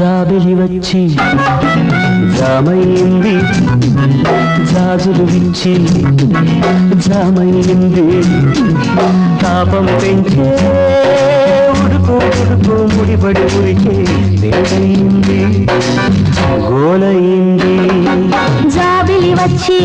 జాబిలి వచ్చి జామైంది జాజులు విచ్చి జామైంది. తాపం పెంచే ఉడుకు ఉడుకు ముడిపడి ఉరికే వేడయింది గోలయింది జాబిలి వచ్చి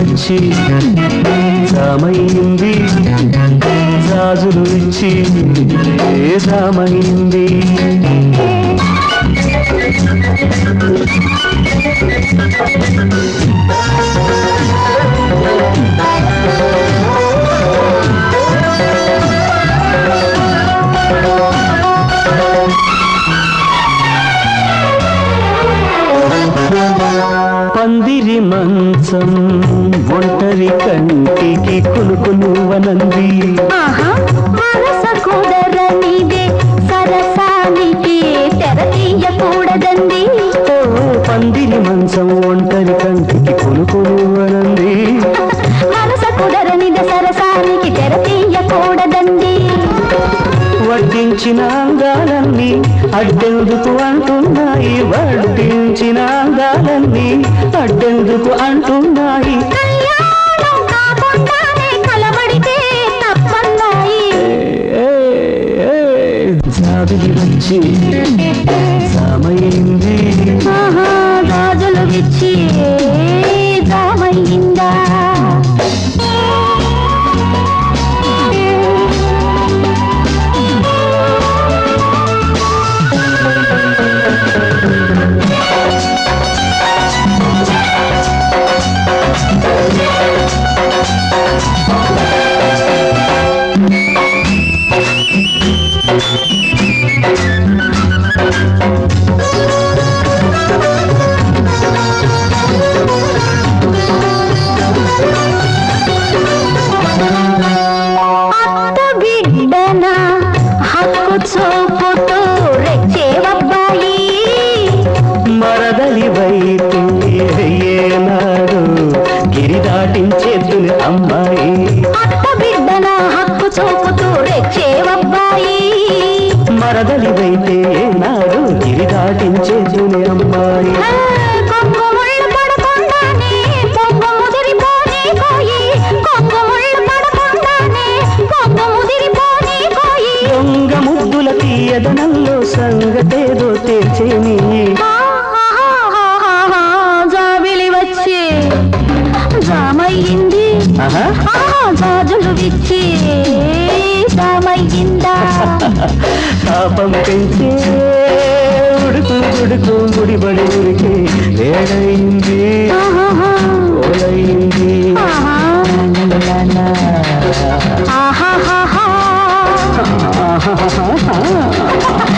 వచ్చి జామైంది రాజులు ఇచ్చి జామైంది పందిరి మంచం ఒంటరి కంటికి తీయకూడదండి ఓ పందిరి మంచం ఒంటరి కంటికి కులుకులువనంది. మనస కుదరనిదే సరసానికి తెర తీయకూడదండి వడ్డించిన అంగాలన్నీ అడ్డెందుకు అంటున్నాయి? వడ్డించిన అంగాలన్నీ అడ్డెందుకు అంటున్నాయి? జాబిలి వచ్చి అమ్మాయి. అత్త బిడ్డన హక్కు చూపుతూ రెచ్చేవబ్బాయి. మరదలి వైతే ఏనాడు గిరి దాటించేద్దుని అమ్మాయి. ఆహా ఆహా, జాజులు విచ్చి జామయ్యిందా పాపం పెంచే ఉడుకు ఉడుకు గుడిబడి ఉరికి వేడైంది